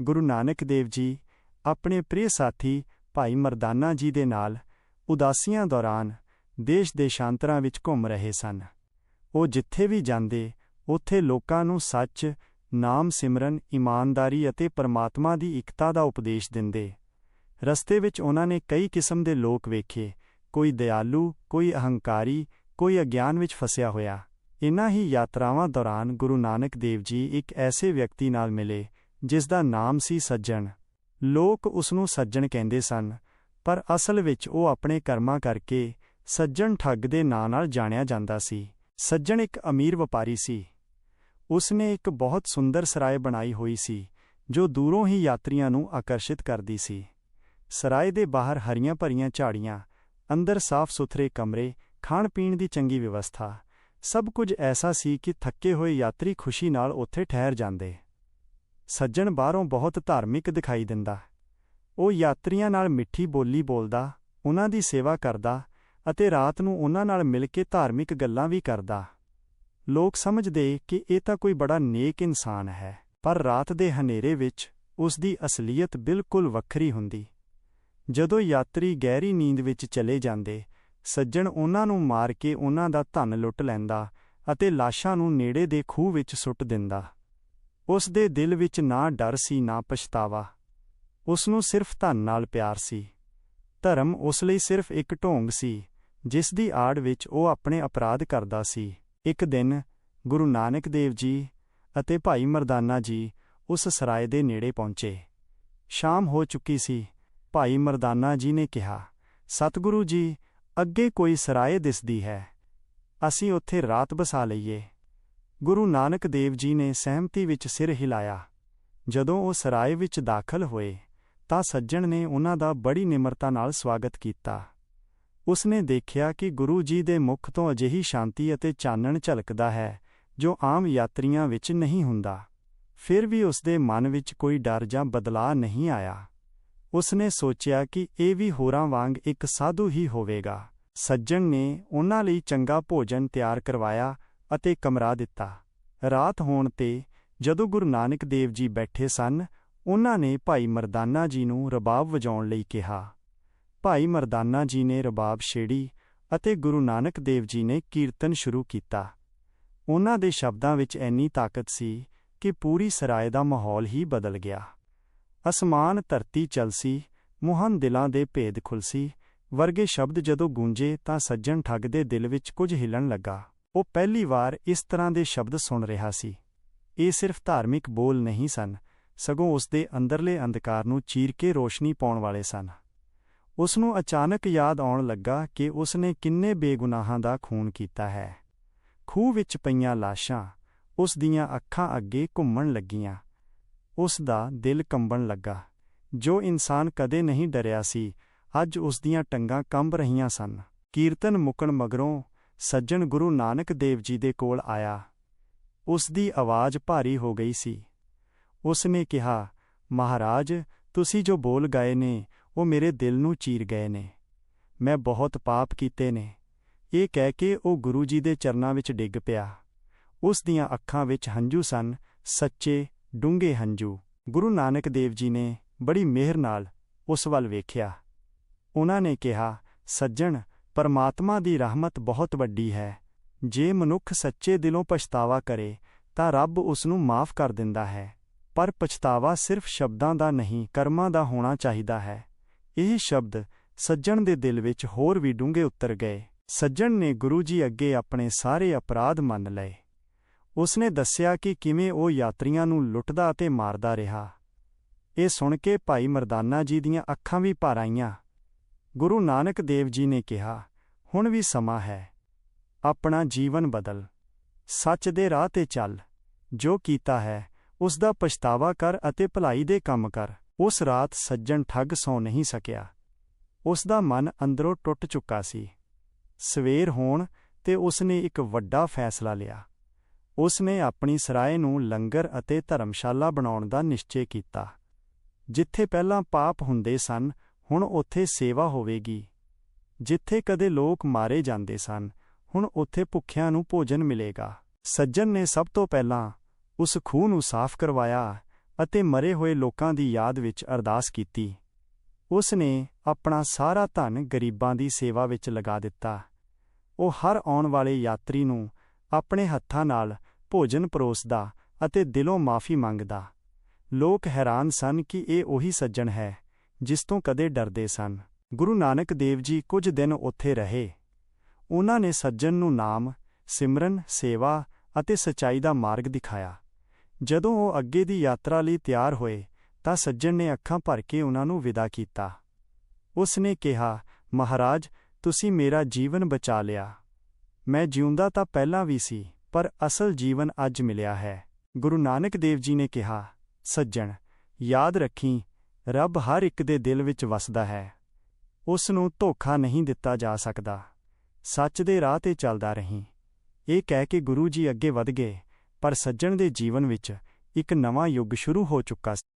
ਗੁਰੂ ਨਾਨਕ ਦੇਵ ਜੀ, ਆਪਣੇ ਪ੍ਰਿਯ ਸਾਥੀ ਭਾਈ ਮਰਦਾਨਾ ਜੀ ਦੇ ਨਾਲ ਉਦਾਸੀਆਂ ਦੌਰਾਨ ਦੇਸ਼ ਦੇਸ਼ਾਂਤਰਾਂ ਵਿੱਚ ਘੁੰਮ ਰਹੇ ਸਨ। ਉਹ ਜਿੱਥੇ ਵੀ ਜਾਂਦੇ, ਉੱਥੇ ਲੋਕਾਂ ਨੂੰ ਸੱਚ, ਨਾਮ ਸਿਮਰਨ, ਇਮਾਨਦਾਰੀ ਅਤੇ ਪਰਮਾਤਮਾ ਦੀ ਇਕਤਾ ਦਾ ਉਪਦੇਸ਼ ਦਿੰਦੇ। ਰਸਤੇ ਵਿੱਚ ਉਹਨਾਂ ਨੇ ਕਈ ਕਿਸਮ ਦੇ ਲੋਕ ਵੇਖੇ, ਕੋਈ ਦਿਆਲੂ, ਕੋਈ ਅਹੰਕਾਰੀ, ਕੋਈ ਅਗਿਆਨ ਵਿੱਚ ਫਸਿਆ ਹੋਇਆ। ਇਨ੍ਹਾਂ ਹੀ ਯਾਤਰਾਵਾਂ ਦੌਰਾਨ ਗੁਰੂ ਨਾਨਕ ਦੇਵ ਜੀ ਇੱਕ ਐਸੇ ਵਿਅਕਤੀ ਨਾਲ ਮਿਲੇ ਜਿਸ ਦਾ ਨਾਮ ਸੀ ਸੱਜਣ। ਲੋਕ ਉਸ ਨੂੰ ਸੱਜਣ ਕਹਿੰਦੇ ਸਨ, ਪਰ ਅਸਲ ਵਿੱਚ ਉਹ ਆਪਣੇ ਕਰਮਾਂ ਕਰਕੇ ਸੱਜਣ ਠੱਗ ਦੇ ਨਾਂ ਨਾਲ ਜਾਣਿਆ ਜਾਂਦਾ ਸੀ। ਸੱਜਣ ਇੱਕ ਅਮੀਰ ਵਪਾਰੀ ਸੀ। ਉਸ ਨੇ ਇੱਕ ਬਹੁਤ ਸੁੰਦਰ ਸਰਾਏ ਬਣਾਈ ਹੋਈ ਸੀ, ਜੋ ਦੂਰੋਂ ਹੀ ਯਾਤਰੀਆਂ ਨੂੰ ਆਕਰਸ਼ਿਤ ਕਰਦੀ ਸੀ। ਸਰਾਏ ਦੇ ਬਾਹਰ ਹਰੀਆਂ ਭਰੀਆਂ ਝਾੜੀਆਂ, ਅੰਦਰ ਸਾਫ਼-ਸੁਥਰੇ ਕਮਰੇ, ਖਾਣ-ਪੀਣ ਦੀ ਚੰਗੀ ਵਿਵਸਥਾ। ਸਭ ਕੁਝ ਐਸਾ ਸੀ ਕਿ ਥੱਕੇ ਹੋਏ ਯਾਤਰੀ ਖੁਸ਼ੀ ਨਾਲ ਉੱਥੇ ਠਹਿਰ ਜਾਂਦੇ। ਸੱਜਣ ਬਾਹਰੋਂ ਬਹੁਤ ਧਾਰਮਿਕ ਦਿਖਾਈ ਦਿੰਦਾ। ਉਹ ਯਾਤਰੀਆਂ ਨਾਲ ਮਿੱਠੀ ਬੋਲੀ ਬੋਲਦਾ, ਉਹਨਾਂ ਦੀ ਸੇਵਾ ਕਰਦਾ ਅਤੇ ਰਾਤ ਨੂੰ ਉਹਨਾਂ ਨਾਲ ਮਿਲ ਕੇ ਧਾਰਮਿਕ ਗੱਲਾਂ ਵੀ ਕਰਦਾ। ਲੋਕ ਸਮਝਦੇ ਕਿ ਇਹ ਤਾਂ ਕੋਈ ਬੜਾ ਨੇਕ ਇਨਸਾਨ ਹੈ, ਪਰ ਰਾਤ ਦੇ ਹਨੇਰੇ ਵਿੱਚ ਉਸ ਦੀ ਅਸਲੀਅਤ ਬਿਲਕੁਲ ਵੱਖਰੀ ਹੁੰਦੀ। ਜਦੋਂ ਯਾਤਰੀ ਗਹਿਰੀ ਨੀਂਦ ਵਿੱਚ ਚਲੇ ਜਾਂਦੇ, ਸੱਜਣ ਉਹਨਾਂ ਨੂੰ ਮਾਰ ਕੇ ਉਹਨਾਂ ਦਾ ਧਨ ਲੁੱਟ ਲੈਂਦਾ ਅਤੇ ਲਾਸ਼ਾਂ ਨੂੰ ਨੇੜੇ ਦੇ ਖੂਹ ਵਿੱਚ ਸੁੱਟ ਦਿੰਦਾ। ਉਸ ਦੇ ਦਿਲ ਵਿੱਚ ਨਾ ਡਰ ਸੀ, ਨਾ ਪਛਤਾਵਾ। ਉਸ ਨੂੰ ਸਿਰਫ ਧਨ ਨਾਲ ਪਿਆਰ ਸੀ। ਧਰਮ ਉਸ ਲਈ ਸਿਰਫ ਇੱਕ ਢੋਂਗ ਸੀ ਜਿਸ ਦੀ ਆੜ ਵਿੱਚ ਉਹ ਆਪਣੇ ਅਪਰਾਧ ਕਰਦਾ ਸੀ। ਇੱਕ ਦਿਨ ਗੁਰੂ ਨਾਨਕ ਦੇਵ ਜੀ ਅਤੇ ਭਾਈ ਮਰਦਾਨਾ ਜੀ ਉਸ ਸਰਾਏ ਦੇ ਨੇੜੇ ਪਹੁੰਚੇ। ਸ਼ਾਮ ਹੋ ਚੁੱਕੀ ਸੀ, ਭਾਈ ਮਰਦਾਨਾ ਜੀ ਨੇ ਕਿਹਾ, ਸਤਿਗੁਰੂ ਜੀ, ਅੱਗੇ ਕੋਈ ਸਰਾਏ ਦਿਸਦੀ ਹੈ। ਅਸੀਂ ਉੱਥੇ ਰਾਤ ਬਸਾ ਲਈਏ। ਗੁਰੂ ਨਾਨਕ ਦੇਵ ਜੀ ਨੇ ਸਹਿਮਤੀ ਵਿੱਚ ਸਿਰ ਹਿਲਾਇਆ। ਜਦੋਂ ਉਹ ਸਰਾਏ ਵਿੱਚ ਦਾਖਲ ਹੋਏ, ਤਾਂ ਸੱਜਣ ਨੇ ਉਹਨਾਂ ਦਾ ਬੜੀ ਨਿਮਰਤਾ ਨਾਲ ਸਵਾਗਤ ਕੀਤਾ। ਉਸਨੇ ਦੇਖਿਆ ਕਿ ਗੁਰੂ ਜੀ ਦੇ ਮੁਖ ਤੋਂ ਅਜਿਹੀ ਸ਼ਾਂਤੀ ਅਤੇ ਚਾਨਣ ਝਲਕਦਾ ਹੈ, ਜੋ ਆਮ ਯਾਤਰੀਆਂ ਵਿੱਚ ਨਹੀਂ ਹੁੰਦਾ। ਫਿਰ ਵੀ ਉਸਦੇ ਮਨ ਵਿੱਚ ਕੋਈ ਡਰ ਜਾਂ ਬਦਲਾਅ ਨਹੀਂ ਆਇਆ। ਉਸਨੇ ਸੋਚਿਆ ਕਿ ਇਹ ਵੀ ਹੋਰਾਂ ਵਾਂਗ ਇੱਕ ਸਾਧੂ ਹੀ ਹੋਵੇਗਾ। ਸੱਜਣ ਨੇ ਉਹਨਾਂ ਲਈ ਚੰਗਾ ਭੋਜਨ ਤਿਆਰ ਕਰਵਾਇਆ ਅਤੇ ਕਮਰਾ ਦਿੱਤਾ। ਰਾਤ ਹੋਣ ਤੇ ਜਦੋਂ ਗੁਰੂ ਨਾਨਕ ਦੇਵ ਜੀ ਬੈਠੇ ਸਨ, ਉਹਨਾਂ ਨੇ ਭਾਈ ਮਰਦਾਨਾ ਜੀ ਨੂੰ ਰਬਾਬ ਵਜਾਉਣ ਲਈ ਕਿਹਾ। ਭਾਈ ਮਰਦਾਨਾ ਜੀ ਨੇ ਰਬਾਬ ਛੇੜੀ ਅਤੇ ਗੁਰੂ ਨਾਨਕ ਦੇਵ ਜੀ ਨੇ ਕੀਰਤਨ ਸ਼ੁਰੂ ਕੀਤਾ। ਉਹਨਾਂ ਦੇ ਸ਼ਬਦਾਂ ਵਿੱਚ ਐਨੀ ਤਾਕਤ ਸੀ ਕਿ ਪੂਰੀ ਸਰਾਏ ਦਾ ਮਾਹੌਲ ਹੀ ਬਦਲ ਗਿਆ। ਅਸਮਾਨ ਧਰਤੀ ਚਲਸੀ ਮੋਹਨ ਦਿਲਾਂ ਦੇ ਭੇਦ ਖੁਲਸੀ ਵਰਗੇ ਸ਼ਬਦ ਜਦੋਂ ਗੂੰਜੇ ਤਾਂ ਸੱਜਣ ਠੱਗ ਦੇ ਦਿਲ ਵਿੱਚ ਕੁਝ ਹਿਲਣ ਲੱਗਾ। ਉਹ ਪਹਿਲੀ ਵਾਰ ਇਸ ਤਰ੍ਹਾਂ ਦੇ ਸ਼ਬਦ ਸੁਣ ਰਿਹਾ ਸੀ। ਇਹ ਸਿਰਫ ਧਾਰਮਿਕ ਬੋਲ ਨਹੀਂ ਸਨ, ਸਗੋਂ ਉਸ ਦੇ ਅੰਦਰਲੇ ਅੰਧਕਾਰ ਨੂੰ ਚੀਰ ਕੇ ਰੋਸ਼ਨੀ ਪਾਉਣ ਵਾਲੇ ਸਨ। ਉਸ ਨੂੰ ਅਚਾਨਕ ਯਾਦ ਆਉਣ ਲੱਗਾ ਕਿ ਉਸ ਨੇ ਕਿੰਨੇ ਬੇਗੁਨਾਹਾਂ ਦਾ ਖੂਨ ਕੀਤਾ ਹੈ। ਖੂਹ ਵਿੱਚ ਪਈਆਂ ਲਾਸ਼ਾਂ, ਉਸ ਦੀਆਂ ਅੱਖਾਂ ਅੱਗੇ ਘੁੰਮਣ ਲੱਗੀਆਂ। ਉਸ ਦਾ ਦਿਲ ਕੰਬਣ ਲੱਗਾ। ਜੋ ਇਨਸਾਨ ਕਦੇ ਨਹੀਂ ਡਰਿਆ ਸੀ, ਅੱਜ ਉਸ ਦੀਆਂ ਟੰਗਾਂ ਕੰਬ ਰਹੀਆਂ ਸਨ। ਕੀਰਤਨ ਮੁਕਣ ਮਗਰੋਂ ਸੱਜਣ ਗੁਰੂ ਨਾਨਕ ਦੇਵ ਜੀ ਦੇ ਕੋਲ ਆਇਆ। ਉਸ ਦੀ ਆਵਾਜ਼ ਭਾਰੀ ਹੋ ਗਈ ਸੀ। ਉਸ ਨੇ ਕਿਹਾ, ਮਹਾਰਾਜ, ਤੁਸੀਂ ਜੋ ਬੋਲ ਗਏ ਨੇ, ਉਹ ਮੇਰੇ ਦਿਲ ਨੂੰ ਚੀਰ ਗਏ ਨੇ। ਮੈਂ ਬਹੁਤ ਪਾਪ ਕੀਤੇ ਨੇ। ਇਹ ਕਹਿ ਕੇ ਉਹ ਗੁਰੂ ਜੀ ਦੇ ਚਰਨਾਂ ਵਿੱਚ ਡਿੱਗ ਪਿਆ। ਉਸ ਦੀਆਂ ਅੱਖਾਂ ਵਿੱਚ ਹੰਝੂ ਸਨ, ਸੱਚੇ, ਡੂੰਘੇ ਹੰਝੂ। ਗੁਰੂ ਨਾਨਕ ਦੇਵ ਜੀ ਨੇ ਬੜੀ ਮਿਹਰ ਨਾਲ ਉਸ ਵੱਲ ਵੇਖਿਆ। ਉਹਨਾਂ ਨੇ ਕਿਹਾ, ਸੱਜਣ ਪਰਮਾਤਮਾ ਦੀ ਰਹਿਮਤ ਬਹੁਤ ਵੱਡੀ ਹੈ। ਜੇ ਮਨੁੱਖ ਸੱਚੇ ਦਿਲੋਂ ਪਛਤਾਵਾ ਕਰੇ, ਤਾਂ ਰੱਬ ਉਸ ਨੂੰ ਮਾਫ ਕਰ ਦਿੰਦਾ ਹੈ। ਪਰ ਪਛਤਾਵਾ ਸਿਰਫ ਸ਼ਬਦਾਂ ਦਾ ਨਹੀਂ, ਕਰਮਾਂ ਦਾ ਹੋਣਾ ਚਾਹੀਦਾ ਹੈ। ਇਹ ਸ਼ਬਦ ਸੱਜਣ ਦੇ ਦਿਲ ਵਿੱਚ ਹੋਰ ਵੀ ਡੂੰਘੇ ਉਤਰ ਗਏ। ਸੱਜਣ ਨੇ ਗੁਰੂ ਜੀ ਅੱਗੇ ਆਪਣੇ ਸਾਰੇ ਅਪਰਾਧ ਮੰਨ ਲਏ। ਉਸਨੇ ਦੱਸਿਆ ਕਿ ਕਿਵੇਂ ਉਹ ਯਾਤਰੀਆਂ ਨੂੰ ਲੁੱਟਦਾ ਅਤੇ ਮਾਰਦਾ ਰਿਹਾ। ਇਹ ਸੁਣ ਕੇ ਭਾਈ ਮਰਦਾਨਾ ਜੀ ਦੀਆਂ ਅੱਖਾਂ ਵੀ ਭਰ ਆਈਆਂ। ਗੁਰੂ ਨਾਨਕ ਦੇਵ ਜੀ ਨੇ ਕਿਹਾ ਹੁਣ ਵੀ ਸਮਾਂ ਹੈ। ਆਪਣਾ ਜੀਵਨ ਬਦਲ। ਸੱਚ ਦੇ ਰਾਹ ਤੇ ਚੱਲ। ਜੋ ਕੀਤਾ ਹੈ ਉਸ ਦਾ ਪਛਤਾਵਾ ਕਰ ਅਤੇ ਭਲਾਈ ਦੇ ਕੰਮ ਕਰ। ਉਸ ਰਾਤ ਸੱਜਣ ਠੱਗ ਸੌ ਨਹੀਂ ਸਕਿਆ। ਉਸ ਦਾ ਮਨ ਅੰਦਰੋਂ ਟੁੱਟ ਚੁੱਕਾ ਸੀ। ਸਵੇਰ ਹੋਣ ਤੇ ਉਸ ਨੇ ਇੱਕ ਵੱਡਾ ਫੈਸਲਾ ਲਿਆ। ਉਸ ਨੇ ਆਪਣੀ ਸਰਾਏ ਨੂੰ ਲੰਗਰ ਅਤੇ ਧਰਮਸ਼ਾਲਾ ਬਣਾਉਣ ਦਾ ਨਿਸ਼ਚੇ ਕੀਤਾ। ਜਿੱਥੇ ਪਹਿਲਾਂ ਪਾਪ ਹੁੰਦੇ ਸਨ, ਹੁਣ ਉੱਥੇ ਸੇਵਾ ਹੋਵੇਗੀ। ਜਿੱਥੇ ਕਦੇ ਲੋਕ ਮਾਰੇ ਜਾਂਦੇ ਸਨ, ਹੁਣ ਉੱਥੇ ਭੁੱਖਿਆਂ ਨੂੰ ਭੋਜਨ ਮਿਲੇਗਾ। ਸੱਜਣ ਨੇ ਸਭ ਤੋਂ ਪਹਿਲਾਂ ਉਸ ਖੂਹ ਨੂੰ ਸਾਫ਼ ਕਰਵਾਇਆ ਅਤੇ ਮਰੇ ਹੋਏ ਲੋਕਾਂ ਦੀ ਯਾਦ ਵਿੱਚ ਅਰਦਾਸ ਕੀਤੀ। ਉਸ ਨੇ ਆਪਣਾ ਸਾਰਾ ਧਨ ਗਰੀਬਾਂ ਦੀ ਸੇਵਾ ਵਿੱਚ ਲਗਾ ਦਿੱਤਾ। ਉਹ ਹਰ ਆਉਣ ਵਾਲੇ ਯਾਤਰੀ ਨੂੰ ਆਪਣੇ ਹੱਥਾਂ ਨਾਲ ਭੋਜਨ ਪਰੋਸਦਾ ਅਤੇ ਦਿਲੋਂ ਮਾਫੀ ਮੰਗਦਾ। ਲੋਕ ਹੈਰਾਨ ਸਨ ਕਿ ਇਹ ਉਹੀ ਸੱਜਣ ਹੈ, ਜਿਸ ਤੋਂ ਕਦੇ ਡਰਦੇ ਸਨ। ਗੁਰੂ ਨਾਨਕ ਦੇਵ ਜੀ ਕੁਝ ਦਿਨ ਉੱਥੇ ਰਹੇ। ਉਹਨਾਂ ਨੇ ਸੱਜਣ ਨੂੰ ਨਾਮ, ਸਿਮਰਨ, ਸੇਵਾ ਅਤੇ ਸਚਾਈ ਦਾ ਮਾਰਗ ਦਿਖਾਇਆ। ਜਦੋਂ ਉਹ ਅੱਗੇ ਦੀ ਯਾਤਰਾ ਲਈ ਤਿਆਰ ਹੋਏ, ਤਾਂ ਸੱਜਣ ਨੇ ਅੱਖਾਂ ਭਰ ਕੇ ਉਹਨਾਂ ਨੂੰ ਵਿਦਾ ਕੀਤਾ। ਉਸ ਨੇ ਕਿਹਾ, ਮਹਾਰਾਜ, ਤੁਸੀਂ ਮੇਰਾ ਜੀਵਨ ਬਚਾ ਲਿਆ। ਮੈਂ ਜਿਉਂਦਾ ਤਾਂ ਪਹਿਲਾਂ ਵੀ ਸੀ, ਪਰ ਅਸਲ ਜੀਵਨ ਅੱਜ ਮਿਲਿਆ ਹੈ। ਗੁਰੂ ਨਾਨਕ ਦੇਵ ਜੀ ਨੇ ਕਿਹਾ, ਸੱਜਣ, ਯਾਦ ਰੱਖੀ, ਰੱਬ ਹਰ ਇੱਕ ਦੇ ਦਿਲ ਵਿੱਚ ਵਸਦਾ ਹੈ। ਉਸ ਨੂੰ ਧੋਖਾ ਨਹੀਂ ਦਿੱਤਾ ਜਾ ਸਕਦਾ। ਸੱਚ ਦੇ ਰਾਹ ਤੇ ਚੱਲਦਾ ਰਹੀਂ। ਇਹ ਕਹਿ ਕੇ ਗੁਰੂ ਜੀ ਅੱਗੇ ਵਧ ਗਏ, ਪਰ ਸੱਜਣ ਦੇ ਜੀਵਨ ਵਿੱਚ ਇੱਕ ਨਵਾਂ ਯੁੱਗ ਸ਼ੁਰੂ ਹੋ ਚੁੱਕਾ ਸੀ।